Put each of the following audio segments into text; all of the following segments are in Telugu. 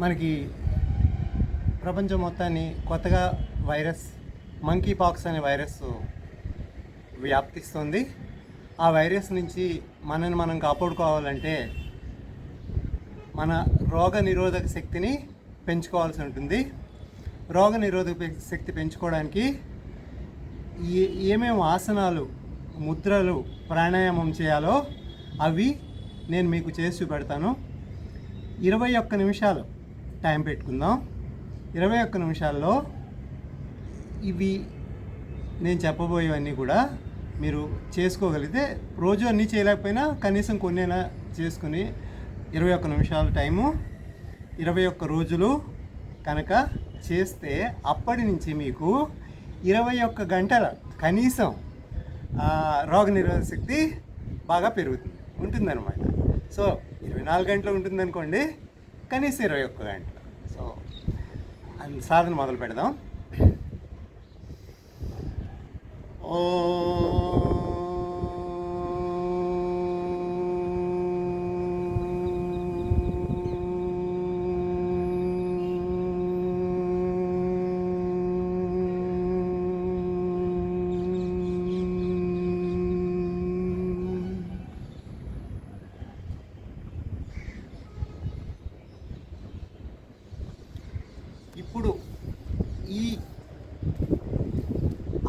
మనకి ప్రపంచం మొత్తాన్ని కొత్తగా వైరస్ మంకీ పాక్స్ అనే వైరస్ వ్యాప్తిస్తుంది. ఆ వైరస్ నుంచి మనని మనం కాపాడుకోవాలంటే మన రోగ నిరోధక శక్తిని పెంచుకోవాల్సి ఉంటుంది. రోగ నిరోధక శక్తి పెంచుకోవడానికి ఏ ఏమేమి ఆసనాలు ముద్రలు ప్రాణాయామం చేయాలో అవి నేను మీకు చేసి చూపెడతాను. ఇరవై ఒక్క నిమిషాలు టైం పెట్టుకుందాం. ఇరవై ఒక్క నిమిషాల్లో ఇవి నేను చెప్పబోయేవన్నీ కూడా మీరు చేసుకోగలిగితే రోజు అన్నీ చేయలేకపోయినా కనీసం కొన్నైనా చేసుకుని ఇరవై ఒక్క నిమిషాల టైము ఇరవై ఒక్క రోజులు కనుక చేస్తే అప్పటి నుంచి మీకు ఇరవై ఒక్క గంటల కనీసం రోగ నిరోధక శక్తి బాగా పెరుగుతుంది ఉంటుందన్నమాట. సో ఇరవై నాలుగు గంటలు ఉంటుందనుకోండి కనీసం ఇరవై ఒక్క గంటలు. సాధన మొదలు పెడదాం. ఓ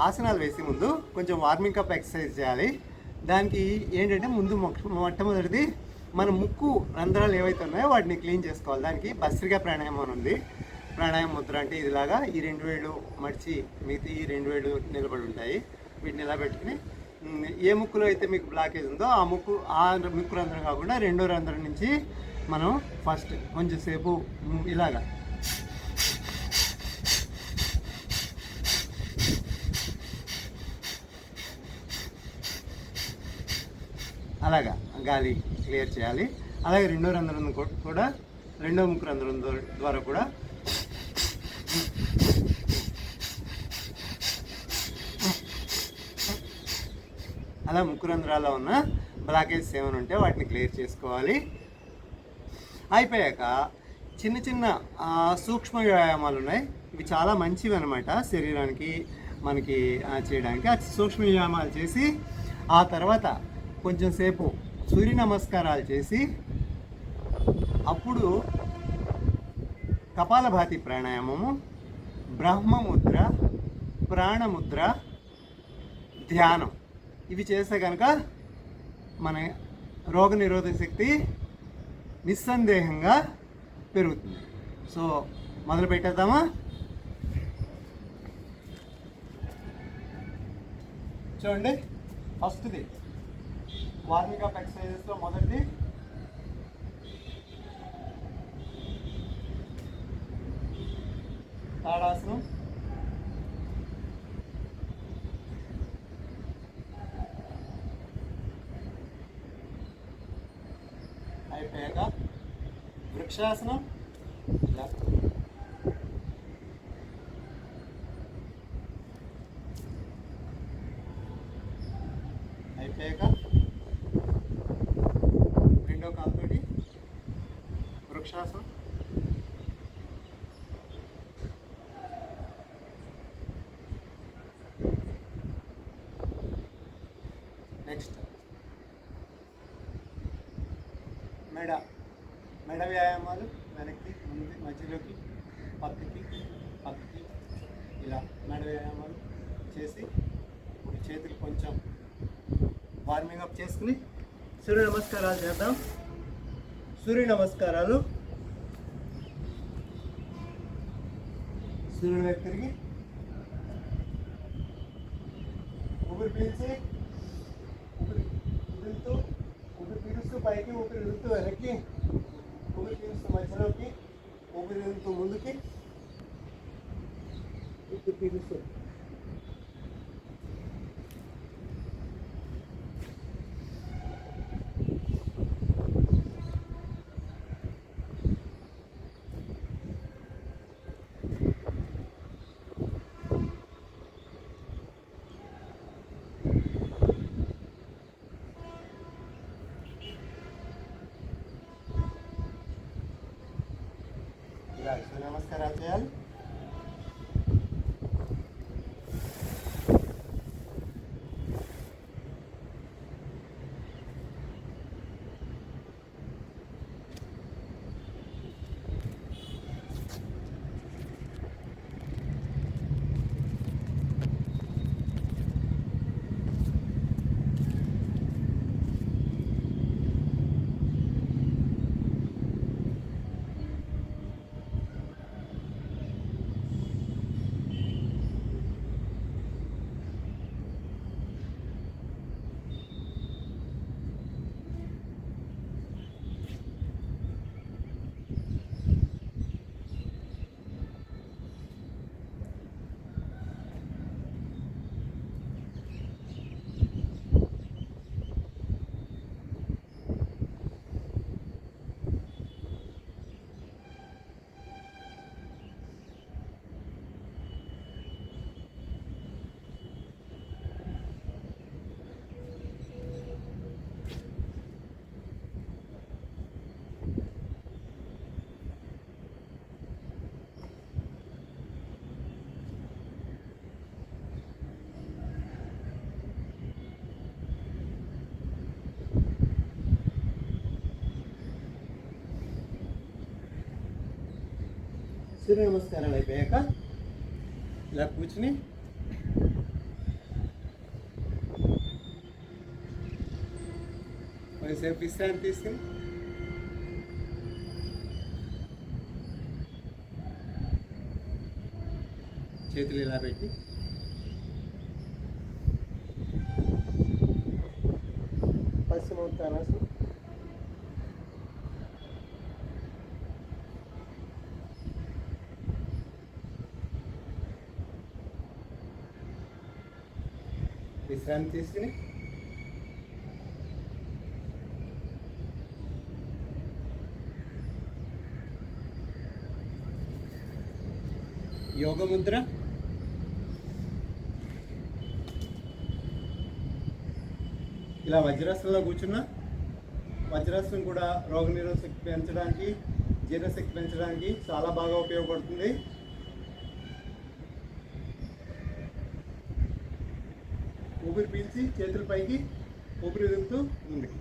ఆసనాలు వేసే ముందు కొంచెం వార్మింగ్ అప్ ఎక్సర్సైజ్ చేయాలి. దానికి ఏంటంటే ముందు మొట్టమొదటిది మన ముక్కు రంధ్రాలు ఏవైతే ఉన్నాయో వాటిని క్లీన్ చేసుకోవాలి. దానికి భస్త్రికా ప్రాణాయామం అని ఉంది. ప్రాణాయామ ముద్ర అంటే ఇదిలాగా ఈ రెండు వేళ్ళు మడిచి మిగతా ఈ రెండు వేళ్ళు నిలబడి ఉంటాయి. వీటిని ఇలా పెట్టుకుని ఏ ముక్కులో అయితే మీకు బ్లాకేజ్ ఉందో ఆ ముక్కు ఆ ముక్కు రంధ్రం కాకుండా రెండో రంధ్రం నుంచి మనం ఫస్ట్ కొంచెంసేపు ఇలాగా అలాగా గాలి క్లియర్ చేయాలి. అలాగే రెండో రంధ్రం కూడా రెండో ముక్కు రంధ్రం ద్వారా కూడా. అలా ముక్కు రంధ్రాల్లో ఉన్న బ్లాకేజెస్ ఏమైనా ఉంటే వాటిని క్లియర్ చేసుకోవాలి. అయిపోయాక చిన్న చిన్న సూక్ష్మ వ్యాయామాలు ఉన్నాయి. ఇవి చాలా మంచివి అనమాట శరీరానికి మనకి చేయడానికి. ఆ సూక్ష్మ వ్యాయామాలు చేసి ఆ తర్వాత కొంచెం సేపు సూర్య నమస్కారాలు చేసి అప్పుడు కపాలభాతి ప్రాణాయామము బ్రహ్మముద్ర ప్రాణముద్ర ధ్యానం. ఇవి చేస్తే కనుక మన రోగ నిరోధక శక్తి నిస్సందేహంగా పెరుగుతుంది. సో మొదలు పెట్టేద్దామా? చూడండి ఫస్ట్ది. వార్మింగ్ అప్ ఎక్సర్సైజెస్లో మొదటిది తాడాసనం అయిపోయాక వృక్షాసనం ఇలా. అయిపోయాక రెండో కాలుతోటి వృక్షాసనం నెక్స్ట్ మెడ మెడ వ్యాయామాలు వెనక్కి ముందు మధ్యలోకి పక్కకి పక్కకి ఇలా మెడ వ్యాయామాలు చేసి ఇప్పుడు చేతులు కొంచెం వార్మింగ్ అప్ చేసుకుని సూర్య నమస్కారాలు చేద్దాం. సూర్య నమస్కారాలు. సూర్యుడు వైపు తిరిగి ఊపిరి పీల్చి ఊపిరి వదులుతూ ఊపిరి పీలుస్తూ పైకి ఊపిరి వదులుతూ వెనక్కి ఊపిరి పీలుస్తూ మధ్యలోకి ఊపిరి ముందుకి. ఊపిరి పీలుస్తూ నమస్కారాలు సూర్య నమస్కారాలు అయిపోయాక ఇలా కూర్చుని కొంచెంసేపు విశ్రాంతి తీసుకుని చేతులు ఇలా పెట్టి పశ్చిమోత్తానాసనం విశ్రాంతి తీసుకుని. యోగ ముద్ర ఇలా వజ్రాసనంలో కూర్చున్నా వజ్రాసనం కూడా రోగనిరోధక శక్తి పెంచడానికి జీర్ణశక్తి పెంచడానికి చాలా బాగా ఉపయోగపడుతుంది. ఊపిరి పీల్చి చేతుల పైకి ఊపిరి వదులుతూ ముందుకి.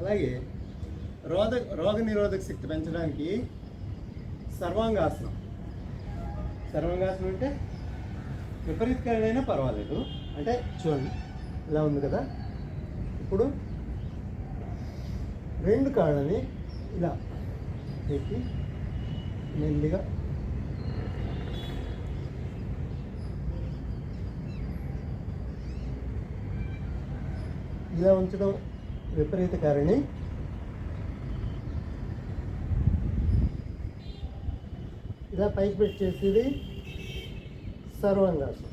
అలాగే రోగ రోగ నిరోధక శక్తి పెంచడానికి సర్వాంగాసనం. సర్వాంగాసనం అంటే విపరీతకరమైనా పర్వాలేదు. అంటే చూడండి ఇలా ఉంది కదా. ఇప్పుడు రెండు కాళ్ళని ఇలా పెట్టి మెల్లిగా ఇలా ఉంచడం విపరీతకారిణి ఇలా పైకి పెట్టేసేది సర్వంగాసం.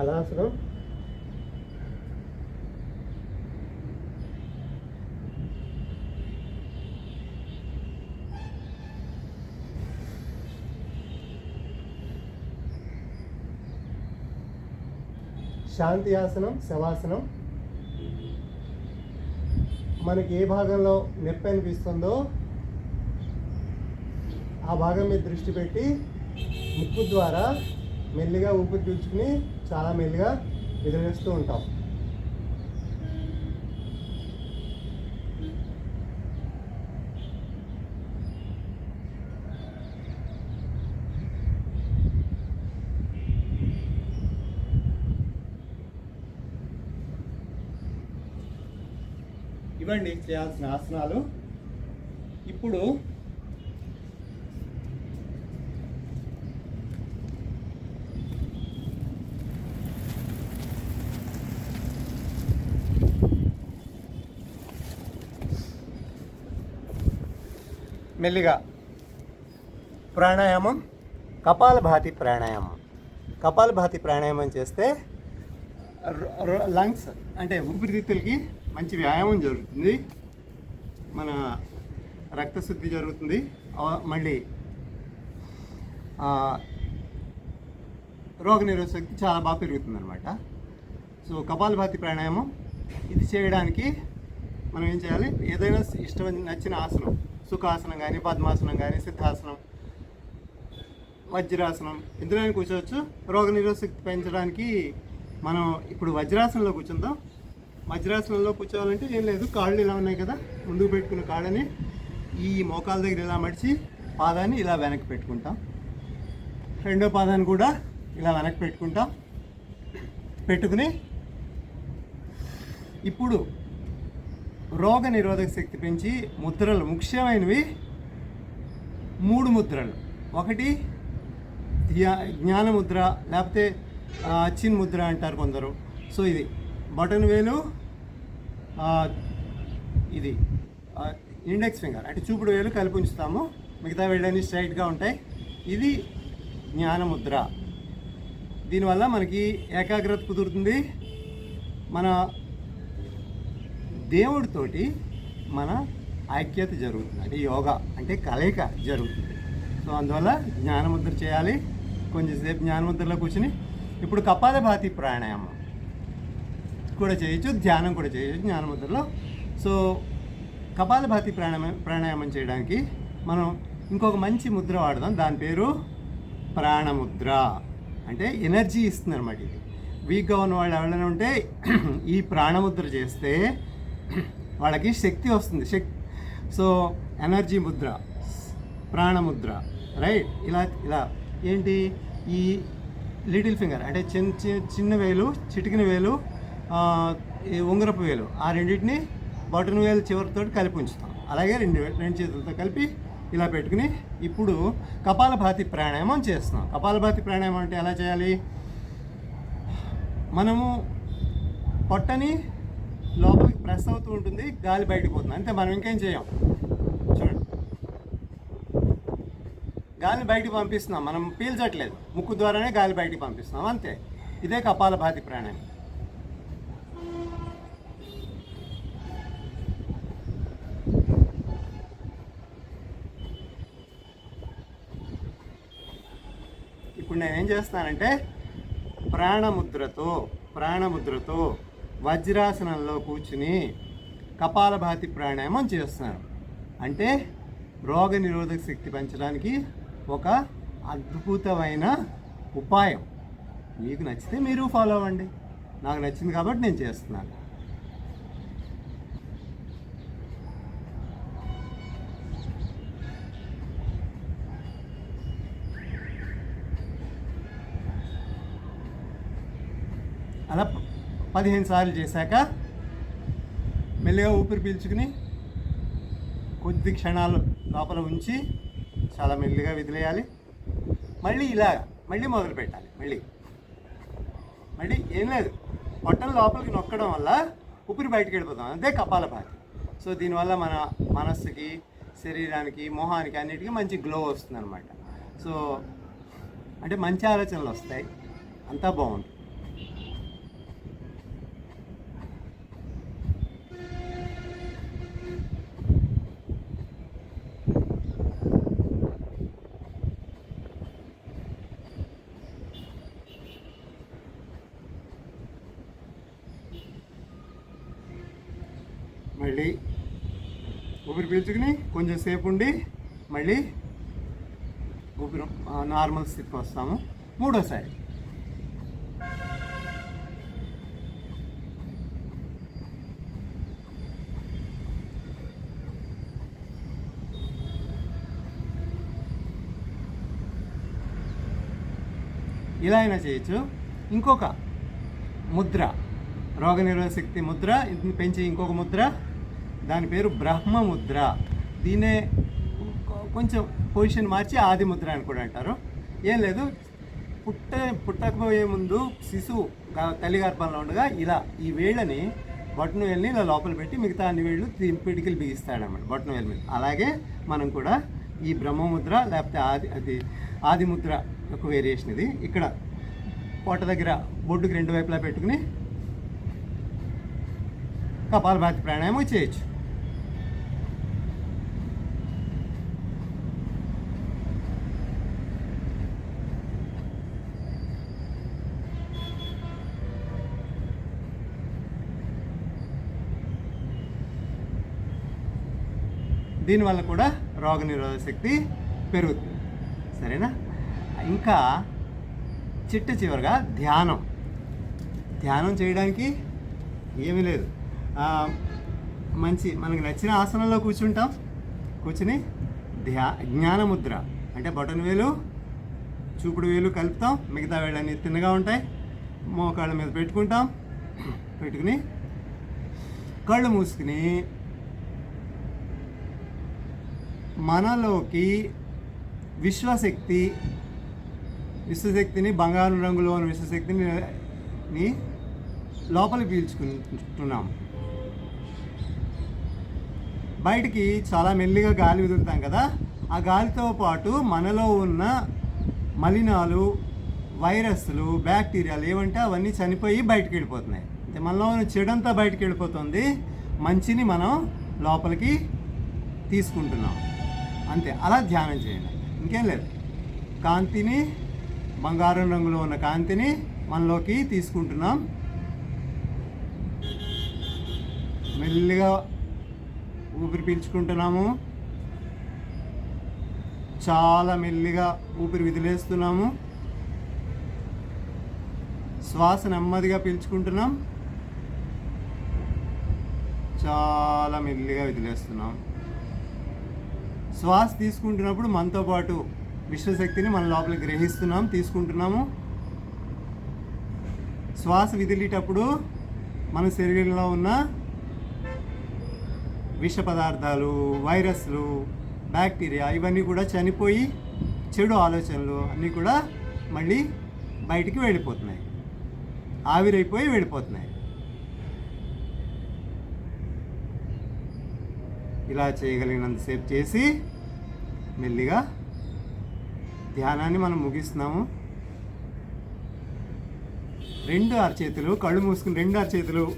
హలాసనం శాంతి ఆసనం శవాసనం. మనకి ఏ భాగంలో నొప్పి అనిపిస్తుందో ఆ భాగం మీద దృష్టి పెట్టి ముక్కు ద్వారా మెల్లిగా ఊపిరి పీల్చుకుని చాలా మెల్లిగా ఎదురేస్తూ ఉంటాం. ఇవ్వండి చేయాల్సిన ఆసనాలు. ఇప్పుడు మెల్లిగా. ప్రాణాయామం కపాలభాతి ప్రాణాయామం. కపాలభాతి ప్రాణాయామం చేస్తే లంగ్స్ అంటే ఊపిరితిత్తులకి మంచి వ్యాయామం జరుగుతుంది. మన రక్తశుద్ధి జరుగుతుంది. మళ్ళీ రోగ శక్తి చాలా బాగా పెరుగుతుంది అనమాట సో కపాలభాతి ప్రాణాయామం ఇది చేయడానికి మనం ఏం చేయాలి? ఏదైనా ఇష్టం నచ్చిన ఆసనం సుఖాసనం కానీ పద్మాసనం కానీ సిద్ధాసనం వజ్రాసనం ఇందులో కూర్చోవచ్చు. రోగ శక్తి పెంచడానికి మనం ఇప్పుడు వజ్రాసనంలో కూర్చుందాం. వజ్రాసనంలో కూర్చోవాలంటే ఏం లేదు కాళ్ళు ఇలా ఉన్నాయి కదా ముందుకు పెట్టుకున్న కాళ్ళని ఈ మోకాల దగ్గర ఇలా మడిచి పాదాన్ని ఇలా వెనక్కి పెట్టుకుంటాం. రెండో పాదాన్ని కూడా ఇలా వెనక్కి పెట్టుకుంటాం. పెట్టుకుని ఇప్పుడు రోగ నిరోధక శక్తి పెంచి ముద్రలు ముఖ్యమైనవి మూడు ముద్రలు. ఒకటి జ్ఞానముద్ర లేకపోతే చిన్ ముద్ర అంటారు కొందరు. సో ఇది బటన్ వేలు ఇది ఇండెక్స్ ఫింగర్ అంటే చూపుడు వేలు కలిపి ఉంచుతాము. మిగతా వేళ్ళని స్ట్రైట్గా ఉంటాయి. ఇది జ్ఞాన ముద్ర దీనివల్ల మనకి ఏకాగ్రత కుదురుతుంది. మన దేవుడితోటి మన ఐక్యత జరుగుతుంది. అంటే యోగా అంటే కలయిక జరుగుతుంది. సో అందువల్ల జ్ఞానముద్ర చేయాలి. కొంచెంసేపు జ్ఞానముద్రలో కూర్చుని ఇప్పుడు కపాలభాతి ప్రాణాయామం కూడా చేయొచ్చు ధ్యానం కూడా చేయొచ్చు జ్ఞానముద్రలో. సో కపాలభాతి ప్రాణాయామం ప్రాణాయామం చేయడానికి మనం ఇంకొక మంచి ముద్ర వాడదాం. దాని పేరు ప్రాణముద్ర. అంటే ఎనర్జీ ఇస్తుంది అనమాట ఇది. వీక్గా ఉన్న వాళ్ళు ఎవరైనా ఉంటే ఈ ప్రాణముద్ర చేస్తే వాళ్ళకి శక్తి వస్తుంది. శక్తి సో ఎనర్జీ ముద్ర ప్రాణముద్ర రైట్? ఇలా ఇలా. ఏంటి? ఈ లిటిల్ ఫింగర్ అంటే చిన్న చి- చిన్న వేలు చిటికిన వేలు ఈ ఉంగరపు వేలు ఆ రెండింటిని బటన్ వేలు చివరితో కలిపి ఉంచుతాం. అలాగే రెండు రెండు చేతులతో కలిపి ఇలా పెట్టుకుని ఇప్పుడు కపాలభాతి ప్రాణాయామం చేస్తున్నాం. కపాలభాతి ప్రాణాయామం అంటే ఎలా చేయాలి? మనము పొట్టని లోపలికి ప్రెస్ అవుతూ ఉంటుంది గాలి బయటకు పోతుంది. అంతే మనం ఇంకేం చేయం? చూడండి. గాలిని బయటికి పంపిస్తున్నాం. మనం పీల్చట్లేదు. ముక్కు ద్వారానే గాలి బయటికి పంపిస్తున్నాం. అంతే. ఇదే కపాలభాతి ప్రాణాయామం ఇప్పుడు నేను ఏం చేస్తానంటే ప్రాణముద్రతో ప్రాణముద్రతో వజ్రాసనంలో కూర్చుని కపాలభాతి ప్రాణాయామం చేస్తున్నారు. అంటే రోగ నిరోధక శక్తి పెంచడానికి ఒక అద్భుతమైన ఉపాయం. మీకు నచ్చితే మీరు ఫాలో అవ్వండి. నాకు నచ్చింది కాబట్టి నేను చేస్తున్నాను అలా ప- పదిహేను సార్లు చేశాక మెల్లిగా ఊపిరి పీల్చుకుని కొద్ది క్షణాలు లోపల ఉంచి చాలా మెల్లిగా వదిలేయాలి. మళ్ళీ ఇలా మళ్ళీ మొదలు పెట్టాలి మళ్ళీ. మళ్ళీ ఏం లేదు. పొట్టను లోపలికి నొక్కడం వల్ల ఊపిరి బయటకు వెళ్ళిపోతాం. అదే కపాలభాతి సో దీనివల్ల మన మనస్సుకి శరీరానికి మొహానికి అన్నిటికీ మంచి గ్లో వస్తుంది అనమాట సో అంటే మంచి ఆలోచనలు వస్తాయి. అంతా బాగుంటుంది మళ్ళీ ఊపిరి పీల్చుకుని కొంచెం సేపు ఉండి మళ్ళీ ఊపిరి నార్మల్ స్థితికి వస్తాము. మూడోసారి. ఇలా అయినా చేయొచ్చు. ఇంకొక ముద్ర రోగనిరోధక శక్తి ముద్ర ఇది ఇంకొక ముద్ర దాని పేరు బ్రహ్మముద్ర. దీనే కొంచెం పొజిషన్ మార్చి ఆదిముద్ర అని కూడా అంటారు. ఏం లేదు పుట్ట పుట్టకపోయే ముందు శిశువు తల్లి గర్భంలో ఉండగా ఇలా ఈ వేళ్ళని బొట్టను వేలిని ఇలా లోపల పెట్టి మిగతా అన్ని వేళ్ళు పిడికిలు బిగిస్తాడనమాట బొట్టను వేలు మీద. అలాగే మనం కూడా ఈ బ్రహ్మముద్ర లేకపోతే ఆది అది ఆదిముద్ర ఒక వేరియేషన్ ఇది. ఇక్కడ పొట్ట దగ్గర బొడ్డుకి రెండు వైపులా పెట్టుకుని కపాలభాతి ప్రాణాయామం చేయొచ్చు. దీనివల్ల కూడా రోగ నిరోధక శక్తి పెరుగుతుంది. సరేనా? ఇంకా చిట్ట చివరిగా ధ్యానం. ధ్యానం చేయడానికి ఏమీ లేదు. మంచి మనకు నచ్చిన ఆసనంలో కూర్చుంటాం. కూర్చుని ధ్యా జ్ఞానముద్ర. అంటే బొటన్ వేలు చూపుడు వేలు కలుపుతాం. మిగతా వేళ్ళన్నీ తిన్నగా ఉంటాయి. మోకాళ్ళ మీద పెట్టుకుంటాం. పెట్టుకుని కళ్ళు మూసుకుని మనలోకి విశ్వశక్తి విశ్వశక్తిని బంగారు రంగులో ఉన్న విశ్వశక్తిని లోపలి లోపలికి పీల్చుకుంటున్నాం. బయటికి చాలా మెల్లిగా గాలి వదులుతాం కదా ఆ గాలితో పాటు మనలో ఉన్న మలినాలు వైరస్లు బ్యాక్టీరియాలు ఏమంటే అవన్నీ చనిపోయి బయటికి వెళ్ళిపోతున్నాయి. అంటే మనలో ఉన్న చెడంతా బయటికి వెళ్ళిపోతుంది. మంచిని మనం లోపలికి తీసుకుంటున్నాం. అంతే. అలా ధ్యానం చేయండి. ఇంకేం లేదు. కాంతిని బంగారం రంగులో ఉన్న కాంతిని మనలోకి తీసుకుంటున్నాం. మెల్లిగా ఊపిరి పీల్చుకుంటున్నాము. చాలా మెల్లిగా ఊపిరి విదిలేస్తున్నాము. శ్వాస నెమ్మదిగా పీల్చుకుంటున్నాం. చాలా మెల్లిగా విదిలేస్తున్నాం. శ్వాస తీసుకుంటున్నప్పుడు మనతో పాటు విశ్వశక్తిని మన లోపల గ్రహిస్తున్నాం తీసుకుంటున్నాము. శ్వాస విదిలేటప్పుడు మన శరీరంలో ఉన్న విష పదార్థాలు వైరస్లు బ్యాక్టీరియా ఇవన్నీ కూడా చనిపోయి చెడు ఆలోచనలు అన్నీ కూడా మళ్ళీ బయటికి వెళ్ళిపోతున్నాయి. ఆవిరైపోయి వెళ్ళిపోతున్నాయి. ఇలా చేయగలిగినంతసేపు చేసి మెల్లిగా ధ్యానాన్ని మనం ముగిస్తున్నాము. రెండు అరచేతులు కళ్ళు మూసుకుని రెండు అరచేతులు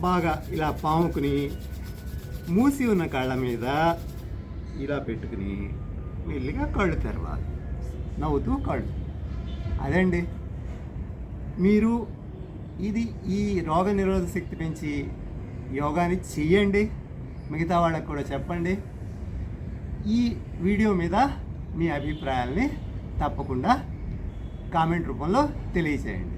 బాగా ఇలా పాముకుని మూసి ఉన్న కళ్ళ మీద ఇలా పెట్టుకుని మెల్లిగా కళ్ళు తెరవాలి. నవ్వుతూ కళ్ళు. అదండి. మీరు ఇది ఈ రోగ నిరోధక శక్తి పెంచి యోగాని చెయ్యండి. మిగతా వాళ్ళకు కూడా చెప్పండి. ఈ వీడియో మీద మీ అభిప్రాయాల్ని తప్పకుండా కామెంట్ రూపంలో తెలియచేయండి